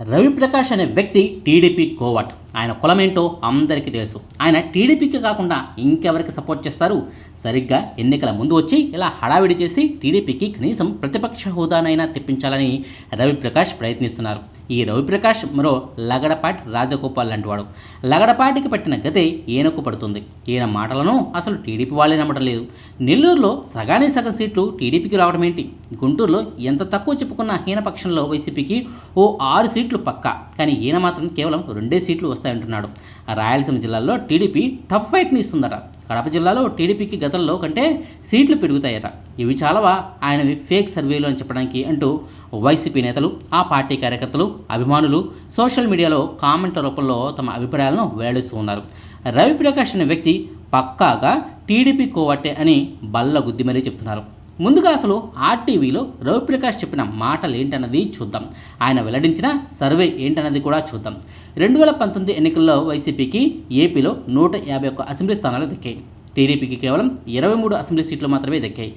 రవిప్రకాష్ అనే వ్యక్తి టీడీపీ కోవట్. ఆయన కులమేంటో అందరికీ తెలుసు. ఆయన టీడీపీకి కాకుండా ఇంకెవరికి సపోర్ట్ చేస్తారు? సరిగ్గా ఎన్నికల ముందు వచ్చి ఇలా హడావిడి చేసి టీడీపీకి కనీసం ప్రతిపక్ష హోదానైనా తెప్పించాలని రవిప్రకాష్ ప్రయత్నిస్తున్నారు. ఈ రవిప్రకాష్ మరో లగడపాటి రాజగోపాల్ లాంటివాడు లగడపాటికి పట్టిన గతే ఈయనకు పడుతుంది. ఈయన మాటలను అసలు టీడీపీ వాళ్ళే నమ్మటం లేదు నెల్లూరులో సగానే సగం సీట్లు టీడీపీకి రావడం ఏంటి? గుంటూరులో ఎంత తక్కువ చెప్పుకున్న హీనపక్షంలో వైసీపీకి ఓ ఆరు సీట్లు పక్కా. కానీ ఈయన మాత్రం కేవలం రెండే సీట్లు వస్తాయంటున్నాడు. రాయలసీమ జిల్లాలో టీడీపీ టఫ్ ఫైట్ని ఇస్తుందట కడప జిల్లాలో టీడీపీకి గతంలో కంటే సీట్లు పెరుగుతాయట. ఇవి చాలావా? ఆయనవి ఫేక్ సర్వేలు అని చెప్పడానికి అంటూ వైసీపీ నేతలు ఆ పార్టీ కార్యకర్తలు అభిమానులు సోషల్ మీడియాలో కామెంట్ రూపంలో తమ అభిప్రాయాలను వెల్లడిస్తూ ఉన్నారు. రవిప్రకాష్ అనే వ్యక్తి పక్కాగా టీడీపీ కోవట్టే అని బల్ల గుద్ది మరీ చెప్తున్నారు. ముందుగా అసలు ఆర్టీవీలో రవిప్రకాష్ చెప్పిన మాటలు ఏంటన్నది చూద్దాం. ఆయన వెల్లడించిన సర్వే ఏంటన్నది కూడా చూద్దాం. రెండు వేల పంతొమ్మిది ఎన్నికల్లో వైసీపీకి ఏపీలో నూట యాభై ఒక్క అసెంబ్లీ స్థానాలు దక్కాయి. టీడీపీకి కేవలం ఇరవై మూడు అసెంబ్లీ సీట్లు మాత్రమే దక్కాయి.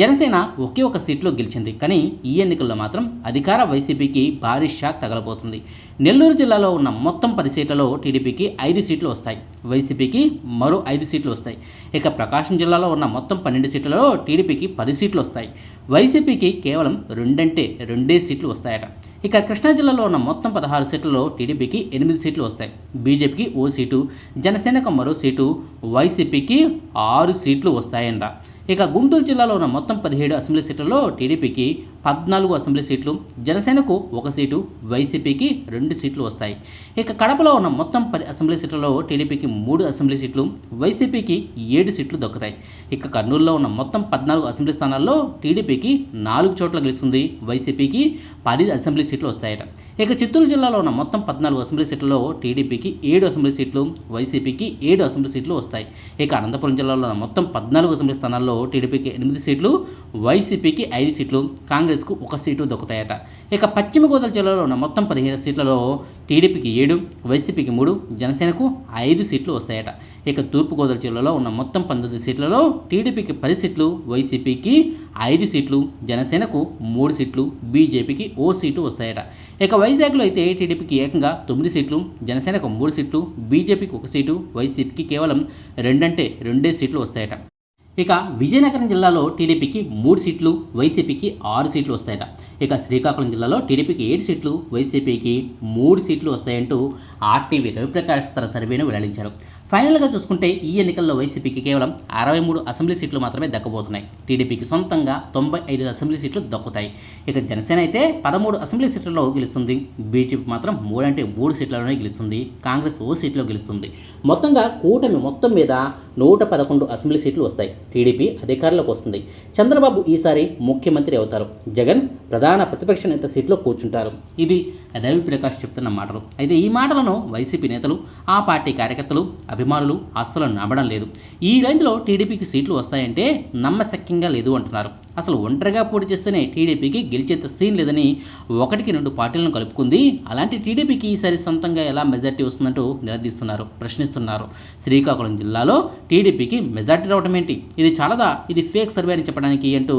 జనసేన ఒకే ఒక సీట్లో గెలిచింది కానీ ఈ ఎన్నికల్లో మాత్రం అధికార వైసీపీకి భారీ షాక్ తగలబోతుంది. నెల్లూరు జిల్లాలో ఉన్న మొత్తం పది సీట్లలో టీడీపీకి ఐదు సీట్లు వస్తాయి. వైసీపీకి మరో ఐదు సీట్లు వస్తాయి. ఇక ప్రకాశం జిల్లాలో ఉన్న మొత్తం పన్నెండు సీట్లలో టీడీపీకి పది సీట్లు వస్తాయి. వైసీపీకి కేవలం రెండంటే రెండే సీట్లు వస్తాయట. ఇక కృష్ణా జిల్లాలో ఉన్న మొత్తం పదహారు సీట్లలో టీడీపీకి ఎనిమిది సీట్లు వస్తాయి. బీజేపీకి ఓ సీటు జనసేనకు మరో సీటు వైసీపీకి ఆరు సీట్లు వస్తాయంట. ఇక గుంటూరు జిల్లాలో ఉన్న మొత్తం పదిహేడు అసెంబ్లీ సీట్లలో టీడీపీకి పద్నాలుగు అసెంబ్లీ సీట్లు జనసేనకు ఒక సీటు వైసీపీకి రెండు సీట్లు వస్తాయి. ఇక కడపలో ఉన్న మొత్తం పది అసెంబ్లీ సీట్లలో టీడీపీకి మూడు అసెంబ్లీ సీట్లు వైసీపీకి ఏడు సీట్లు దక్కుతాయి. ఇక కర్నూలులో ఉన్న మొత్తం పద్నాలుగు అసెంబ్లీ స్థానాల్లో టీడీపీకి నాలుగు చోట్ల గెలుస్తుంది వైసీపీకి పది అసెంబ్లీ సీట్లు వస్తాయట. ఇక చిత్తూరు జిల్లాలో ఉన్న మొత్తం పద్నాలుగు అసెంబ్లీ సీట్లలో టీడీపీకి ఏడు అసెంబ్లీ సీట్లు వైసీపీకి ఏడు అసెంబ్లీ సీట్లు వస్తాయి. ఇక అనంతపురం జిల్లాలో ఉన్న మొత్తం పద్నాలుగు అసెంబ్లీ స్థానాల్లో టీడీపీకి ఎనిమిది సీట్లు వైసీపీకి ఐదు సీట్లు కాంగ్రెస్కు ఒక సీటు దక్కుతాయట. ఇక పశ్చిమ గోదావరి జిల్లాలో ఉన్న మొత్తం పదిహేను సీట్లలో టీడీపీకి ఏడు వైసీపీకి మూడు జనసేనకు ఐదు సీట్లు వస్తాయట. ఇక తూర్పుగోదావరి జిల్లాలో ఉన్న మొత్తం పంతొమ్మిది సీట్లలో టీడీపీకి పది సీట్లు వైసీపీకి ఐదు సీట్లు జనసేనకు మూడు సీట్లు బీజేపీకి ఓ సీటు వస్తాయట. ఇక వైజాగ్లో అయితే టీడీపీకి ఏకంగా తొమ్మిది సీట్లు జనసేనకు మూడు సీట్లు బీజేపీకి ఒక సీటు వైసీపీకి కేవలం రెండంటే రెండే సీట్లు వస్తాయట. ఇక విజయనగరం జిల్లాలో టీడీపీకి మూడు సీట్లు వైసీపీకి ఆరు సీట్లు వస్తాయట. ఇక శ్రీకాకుళం జిల్లాలో టీడీపీకి ఏడు సీట్లు వైసీపీకి మూడు సీట్లు వస్తాయంటూ ఆర్టీవీ రవిప్రకాష్ తన సర్వేను వెల్లడించారు. ఫైనల్గా చూసుకుంటే ఈ ఎన్నికల్లో వైసీపీకి కేవలం అరవై మూడు అసెంబ్లీ సీట్లు మాత్రమే దక్కబోతున్నాయి. టీడీపీకి సొంతంగా తొంభై ఐదు అసెంబ్లీ సీట్లు దక్కుతాయి. ఇక జనసేన అయితే పదమూడు అసెంబ్లీ సీట్లలో గెలుస్తుంది. బీజేపీ మాత్రం మూడంటే మూడు సీట్లలోనే గెలుస్తుంది. కాంగ్రెస్ ఓ సీట్లో గెలుస్తుంది. మొత్తంగా కూటమి మొత్తం మీద నూట పదకొండు అసెంబ్లీ సీట్లు వస్తాయి. టీడీపీ అధికారంలోకి వస్తుంది. చంద్రబాబు ఈసారి ముఖ్యమంత్రి అవుతారు. జగన్ ప్రధాన ప్రతిపక్ష నేత సీట్లో కూర్చుంటారు. ఇది రవి ప్రకాష్ చెప్తున్న మాటలు. అయితే ఈ మాటలను వైసీపీ నేతలు ఆ పార్టీ కార్యకర్తలు అభిమానులు అస్సలు నమ్మడం లేదు. ఈ రేంజ్లో టీడీపీకి సీట్లు వస్తాయంటే నమ్మశక్యంగా లేదు అంటున్నారు. అసలు ఒంటరిగా పోటీ చేస్తేనే టీడీపీకి గెలిచేంత సీన్ లేదని ఒకటికి రెండు పార్టీలను కలుపుకుంది. అలాంటి టీడీపీకి ఈసారి సొంతంగా ఎలా మెజార్టీ వస్తుందంటూ నిలదీస్తున్నారు ప్రశ్నిస్తున్నారు. శ్రీకాకుళం జిల్లాలో టీడీపీకి మెజార్టీ రావడం ఏంటి? ఇది చాలదా? ఇది ఫేక్ సర్వే అని చెప్పడానికి అంటూ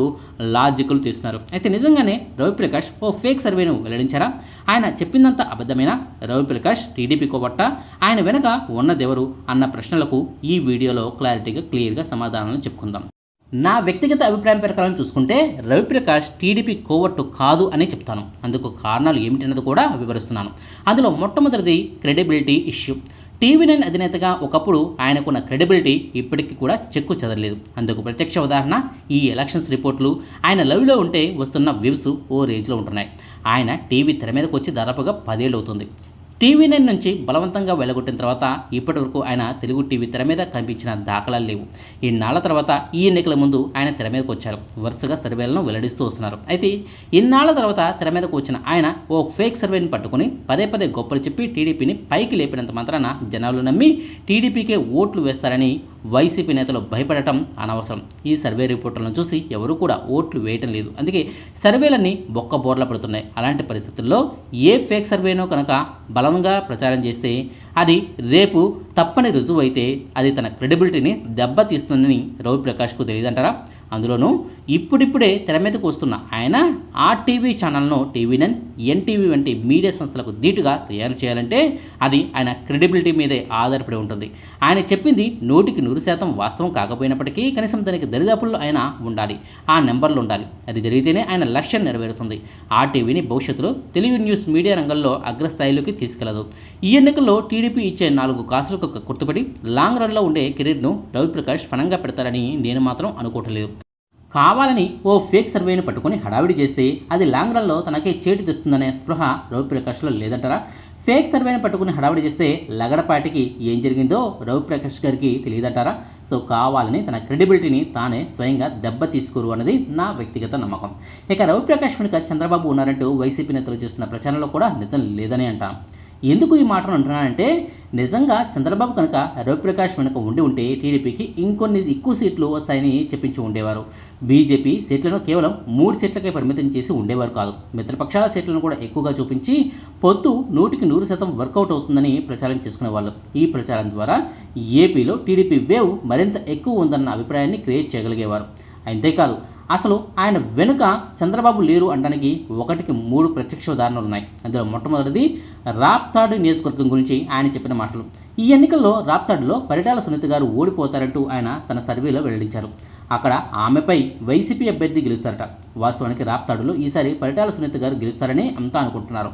లాజిక్లు తీస్తున్నారు. అయితే నిజంగానే రవిప్రకాష్ ఓ ఫేక్ సర్వేను వెల్లడించారా? ఆయన చెప్పిందంతా అబద్ధమైన? రవిప్రకాష్ టీడీపీ కోబట్ట ఆయన వెనక ఉన్నదెవరు? అన్న ప్రశ్నలకు ఈ వీడియోలో క్లారిటీగా క్లియర్గా సమాధానాలు చెప్పుకుందాం. నా వ్యక్తిగత అభిప్రాయం ప్రకారం చూసుకుంటే రవిప్రకాష్ టీడీపీ కోవట్టు కాదు అని చెప్తాను. అందుకు కారణాలు ఏమిటన్నది కూడా వివరిస్తున్నాను. అందులో మొట్టమొదటిది క్రెడిబిలిటీ ఇష్యూ. టీవీ నైన్ అధినేతగా ఒకప్పుడు ఆయనకున్న క్రెడిబిలిటీ ఇప్పటికీ కూడా చెక్కు చెదరలేదు. అందుకు ప్రత్యక్ష ఉదాహరణ ఈ ఎలక్షన్స్ రిపోర్ట్లు ఆయన లవ్లో ఉంటే వస్తున్న వ్యూస్ ఓ రేంజ్లో ఉంటున్నాయి. ఆయన టీవీ తెర మీదకి వచ్చి దాదాపుగా పదేళ్ళు అవుతుంది. టీవీ నైన్ నుంచి బలవంతంగా వెలగొట్టిన తర్వాత ఇప్పటి వరకు ఆయన తెలుగు టీవీ తెర మీద కనిపించిన దాఖలాలు లేవు. ఇన్నాళ్ళ తర్వాత ఈ ఎన్నికల ముందు ఆయన తెర మీదకు వచ్చారు. వరుసగా సర్వేలను వెల్లడిస్తూ వస్తున్నారు. అయితే ఇన్నాళ్ళ తర్వాత తెర మీదకు వచ్చిన ఆయన ఓ ఫేక్ సర్వేని పట్టుకుని పదే పదే గొప్పలు చెప్పి టీడీపీని పైకి లేపినంత మాత్రాన జనాలు నమ్మి టీడీపీకే ఓట్లు వేస్తారని వైసీపీ నేతలు భయపడటం అనవసరం. ఈ సర్వే రిపోర్టులను చూసి ఎవరు కూడా ఓట్లు వేయటం లేదు. అందుకే సర్వేలన్నీ బొక్క బోర్ల పడుతున్నాయి. అలాంటి పరిస్థితుల్లో ఏ ఫేక్ సర్వేనో కనుక బలంగా ప్రచారం చేస్తే అది రేపు తప్పని రుజువు అయితే అది తన క్రెడిబిలిటీని దెబ్బతీస్తుందని రవి ప్రకాష్కు తెలియదంటారా? అందులోనూ ఇప్పుడిప్పుడే తెర మీదకు వస్తున్న ఆయన ఆ టీవీ ఛానల్ను టీవీ నైన్ ఎన్టీవీ వంటి మీడియా సంస్థలకు ధీటుగా తయారు చేయాలంటే అది ఆయన క్రెడిబిలిటీ మీదే ఆధారపడి ఉంటుంది. ఆయన చెప్పింది నూటికి నూరు శాతం వాస్తవం కాకపోయినప్పటికీ కనీసం దానికి దరిదాపుల్లో ఆయన ఉండాలి. ఆ నెంబర్లు ఉండాలి. అది జరిగితేనే ఆయన లక్ష్యం నెరవేరుతుంది. ఆ టీవీని భవిష్యత్తులో తెలుగు న్యూస్ మీడియా రంగంలో అగ్రస్థాయిలోకి తీసుకెళ్ళదు. ఈ ఎన్నికల్లో టీడీపీ ఇచ్చే నాలుగు కాసులకు గుర్తుపడి లాంగ్ రన్లో ఉండే కెరీర్ను రవిప్రకాష్ ఫణంగా పెడతారని నేను మాత్రం అనుకోవట్లేదు. కావాలని ఓ ఫేక్ సర్వేను పట్టుకుని హడావిడి చేస్తే అది లాంగ్ రన్లో తనకే చేటు తెస్తుందనే స్పృహ రవిప్రకాష్లో లేదంటారా? ఫేక్ సర్వేని పట్టుకుని హడావిడి చేస్తే లగడపాటికి ఏం జరిగిందో రవిప్రకాష్ గారికి తెలియదంటారా? సో కావాలని తన క్రెడిబిలిటీని తానే స్వయంగా దెబ్బ తీసుకోరు అన్నది నా వ్యక్తిగత నమ్మకం. ఇక రవిప్రకాష్ వెనుక చంద్రబాబు ఉన్నారంటూ వైసీపీ నేతలు చేస్తున్న ప్రచారంలో కూడా నిజం లేదని అంటాను ఎందుకు ఈ మాటను అంటున్నానంటే నిజంగా చంద్రబాబు కనుక రవిప్రకాష్ వెనుక ఉండి ఉంటే టీడీపీకి ఇంకొన్ని ఎక్కువ సీట్లు వస్తాయని చెప్పించి ఉండేవారు. బీజేపీ సీట్లను కేవలం మూడు సీట్లకే పరిమితం చేసి ఉండేవారు కాదు. మిత్రపక్షాల సీట్లను కూడా ఎక్కువగా చూపించి పొత్తు నూటికి నూరు శాతం వర్కౌట్ అవుతుందని ప్రచారం చేసుకునేవాళ్ళు. ఈ ప్రచారం ద్వారా ఏపీలో టీడీపీ వేవ్ మరింత ఎక్కువ ఉందన్న అభిప్రాయాన్ని క్రియేట్ చేయగలిగేవారు. అంతేకాదు అసలు ఆయన వెనుక చంద్రబాబు లేరు అనడానికి ఒకటికి మూడు ప్రత్యక్ష ఉదాహరణలు ఉన్నాయి. అందులో మొట్టమొదటిది రాప్తాడు నియోజకవర్గం గురించి ఆయన చెప్పిన మాటలు. ఈ ఎన్నికల్లో రాప్తాడులో పరిటాల సునీత గారు ఓడిపోతారంటూ ఆయన తన సర్వేలో వెల్లడించారు. అక్కడ ఆమెపై వైసీపీ అభ్యర్థి గెలుస్తారట. వాస్తవానికి రాప్తాడులో ఈసారి పరిటాల సునీత గారు గెలుస్తారని అంతా అనుకుంటున్నారు.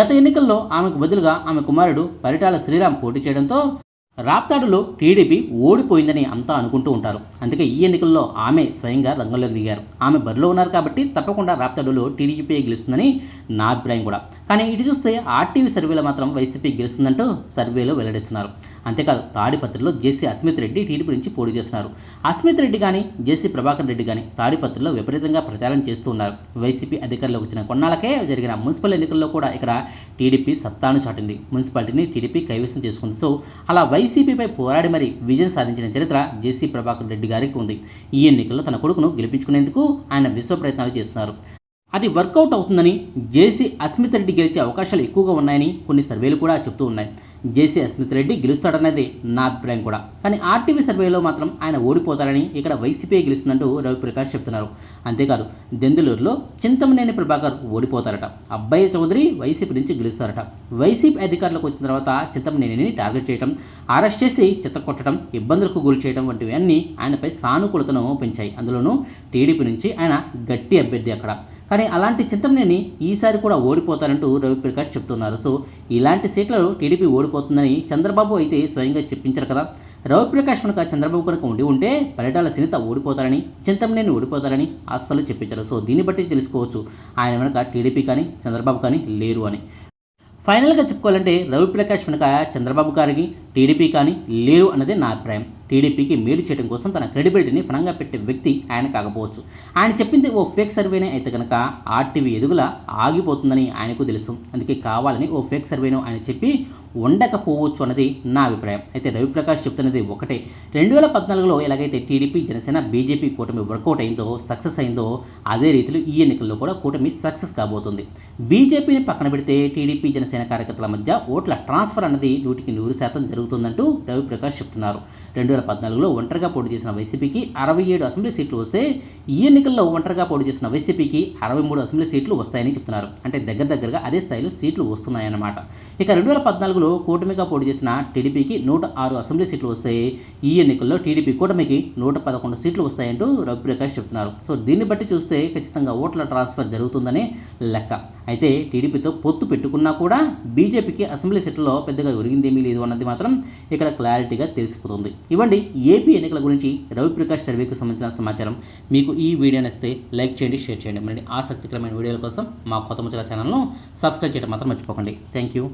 గత ఎన్నికల్లో ఆమెకు బదులుగా ఆమె కుమారుడు పరిటాల శ్రీరామ్ పోటీ చేయడంతో రాప్తాడులో టీడీపీ ఓడిపోయిందని అంతా అనుకుంటూ ఉంటారు. అందుకే ఈ ఎన్నికల్లో ఆమె స్వయంగా రంగంలోకి దిగారు. ఆమె బరిలో ఉన్నారు కాబట్టి తప్పకుండా రాప్తాడులో టీడీపీ గెలుస్తుందని నా అభిప్రాయం కూడా. కానీ ఇటు చూస్తే ఆర్టీవీ సర్వేలో మాత్రం వైసీపీ గెలుస్తుందంటూ సర్వేలో వెల్లడిస్తున్నారు. అంతేకాదు తాడిపత్రిలో జేసీ అస్మిత్ రెడ్డి టీడీపీ నుంచి పోటీ చేస్తున్నారు. అస్మిత్ రెడ్డి కానీ జేసీ ప్రభాకర్ రెడ్డి కానీ తాడిపత్రిలో విపరీతంగా ప్రచారం చేస్తూ ఉన్నారు. వైసీపీ అధికారులకు వచ్చిన కొన్నాళ్ళకే జరిగిన మున్సిపల్ ఎన్నికల్లో కూడా ఇక్కడ టీడీపీ సత్తాను చాటింది. మున్సిపాలిటీని టీడీపీ కైవసం చేసుకుంది. సో అలా వైసీపీపై పోరాడి మరి విజయం సాధించిన చరిత్ర జేసీ ప్రభాకర్ రెడ్డి గారికి ఉంది. ఈ ఎన్నికల్లో తన కొడుకును గెలిపించుకునేందుకు ఆయన విశ్వ ప్రయత్నాలు చేస్తున్నారు. అది వర్కౌట్ అవుతుందని జేసీ అస్మిత్ రెడ్డి గెలిచే అవకాశాలు ఎక్కువగా ఉన్నాయని కొన్ని సర్వేలు కూడా చెప్తూ ఉన్నాయి. జేసీ అస్మిత్ రెడ్డి గెలుస్తాడనేది నా అభిప్రాయం కూడా. కానీ ఆర్టీవీ సర్వేలో మాత్రం ఆయన ఓడిపోతారని ఇక్కడ వైసీపీ గెలుస్తుందంటూ రవిప్రకాష్ చెప్తున్నారు. అంతేకాదు దెందులూరులో చింతమనేని ప్రభాకర్ ఓడిపోతారట. అబ్బాయి చౌదరి వైసీపీ నుంచి గెలుస్తారట. వైసీపీ అధికారులకు వచ్చిన తర్వాత చింతమనేనిని టార్గెట్ చేయడం అరెస్ట్ చేసి కొట్టడం ఇబ్బందులకు గురి చేయడం వంటివి అన్నీ ఆయనపై సానుకూలతను పెంచాయి. అందులోనూ టీడీపీ నుంచి ఆయన గట్టి అభ్యర్థి అక్కడ. కానీ అలాంటి చింతమనేని ఈసారి కూడా ఓడిపోతారంటూ రవిప్రకాష్ చెప్తున్నారు. సో ఇలాంటి సీట్లలో టీడీపీ ఓడిపోతుందని చంద్రబాబు అయితే స్వయంగా చెప్పించారు కదా. రవిప్రకాష్ కనుక చంద్రబాబు కనుక ఉండి ఉంటే పరిటాల సునీత ఓడిపోతారని చింతమనేని ఓడిపోతారని అస్సలు చెప్పించారు. సో దీన్ని బట్టి తెలుసుకోవచ్చు ఆయన వెనుక టీడీపీ కానీ చంద్రబాబు కానీ లేరు అని. ఫైనల్గా చెప్పుకోవాలంటే రవిప్రకాష్ వెనుక చంద్రబాబు గారికి టీడీపీ కానీ లేరు అన్నదే నా అభిప్రాయం. టీడీపీకి మేలు చేయడం కోసం తన క్రెడిబిలిటీని ఫలంగా పెట్టే వ్యక్తి ఆయన కాకపోవచ్చు. ఆయన చెప్పింది ఓ ఫేక్ సర్వేనే అయితే కనుక ఆర్టీవీ ఎదుగుల ఆగిపోతుందని ఆయనకు తెలుసు. అందుకే కావాలని ఓ ఫేక్ సర్వేను ఆయన చెప్పి ఉండకపోవచ్చు అన్నది నా అభిప్రాయం. అయితే రవిప్రకాష్ చెప్తున్నది ఒకటే. రెండు వేల పద్నాలుగులో ఎలాగైతే టీడీపీ జనసేన బీజేపీ కూటమి వర్కౌట్ అయిందో సక్సెస్ అయిందో అదే రీతిలో ఈ ఎన్నికల్లో కూడా కూటమి సక్సెస్ కాబోతుంది. బీజేపీని పక్కన పెడితే టీడీపీ జనసేన కార్యకర్తల మధ్య ఓట్ల ట్రాన్స్ఫర్ అన్నది నూటికి నూరు శాతం జరుగుతుందంటూ రవిప్రకాష్ చెప్తున్నారు. రెండు వేల పద్నాలుగులో ఒంటరిగా పోటీ చేసిన వైసీపీకి అరవై ఏడు అసెంబ్లీ సీట్లు వస్తే ఈ ఎన్నికల్లో ఒంటరిగా పోటీ చేసిన వైసీపీకి అరవై మూడు అసెంబ్లీ సీట్లు వస్తాయని చెప్తున్నారు. అంటే దగ్గర దగ్గరగా అదే స్థాయిలో సీట్లు వస్తున్నాయన్నమాట. ఇక రెండు వేల పద్నాలుగులో కూటమిగా పోటీ చేసిన టీడీపీకి నూట ఆరు అసెంబ్లీ సీట్లు వస్తాయి. ఈ ఎన్నికల్లో టీడీపీ కూటమికి నూట పదకొండు సీట్లు వస్తాయంటూ రవిప్రకాష్ చెప్తున్నారు. సో దీన్ని బట్టి చూస్తే ఖచ్చితంగా ఓట్ల ట్రాన్స్ఫర్ జరుగుతుందని లెక్క. అయితే టీడీపీతో పొత్తు పెట్టుకున్నా కూడా బీజేపీకి అసెంబ్లీ సీట్లలో పెద్దగా ఒరిగిందేమీ లేదు అన్నది మాత్రం ఇక్కడ క్లారిటీగా తెలిసిపోతుంది. ఇవ్వండి ఏపీ ఎన్నికల గురించి రవిప్రకాష్ సర్వేకు సంబంధించిన సమాచారం. మీకు ఈ వీడియో నచ్చితే లైక్ చేయండి షేర్ చేయండి. మరి ఆసక్తికరమైన వీడియోల కోసం మా కొత్త ముచ్చల ఛానల్ను సబ్స్క్రైబ్ చేయడం మాత్రం మర్చిపోకండి. Thank you.